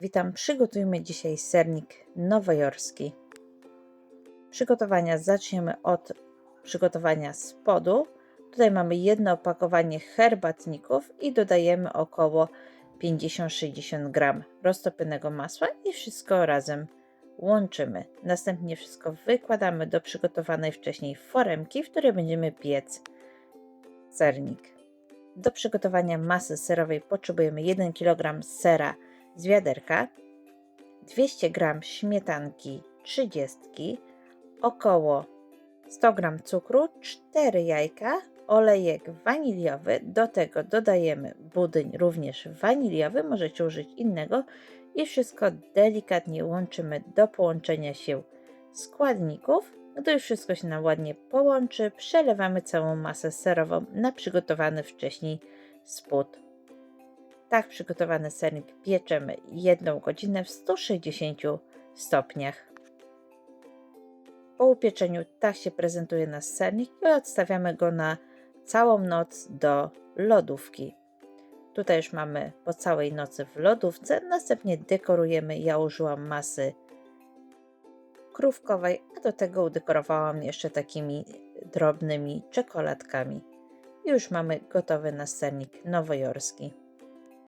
Witam, przygotujmy dzisiaj sernik nowojorski. Przygotowania zaczniemy od przygotowania spodu. Tutaj mamy jedno opakowanie herbatników i dodajemy około 50-60 gram roztopionego masła i wszystko razem łączymy. Następnie wszystko wykładamy do przygotowanej wcześniej foremki, w której będziemy piec sernik. Do przygotowania masy serowej potrzebujemy 1 kg sera z wiaderka, 200 g śmietanki 30, około 100 g cukru, 4 jajka, olejek waniliowy, do tego dodajemy budyń również waniliowy, możecie użyć innego i wszystko delikatnie łączymy do połączenia się składników. Gdy już wszystko się nam ładnie połączy, przelewamy całą masę serową na przygotowany wcześniej spód. Tak przygotowany sernik pieczemy 1 godzinę w 160 stopniach. Po upieczeniu tak się prezentuje nasz sernik i odstawiamy go na całą noc do lodówki. Tutaj już mamy po całej nocy w lodówce. Następnie dekorujemy. Ja użyłam masy krówkowej, a do tego udekorowałam jeszcze takimi drobnymi czekoladkami. I już mamy gotowy nasz sernik nowojorski.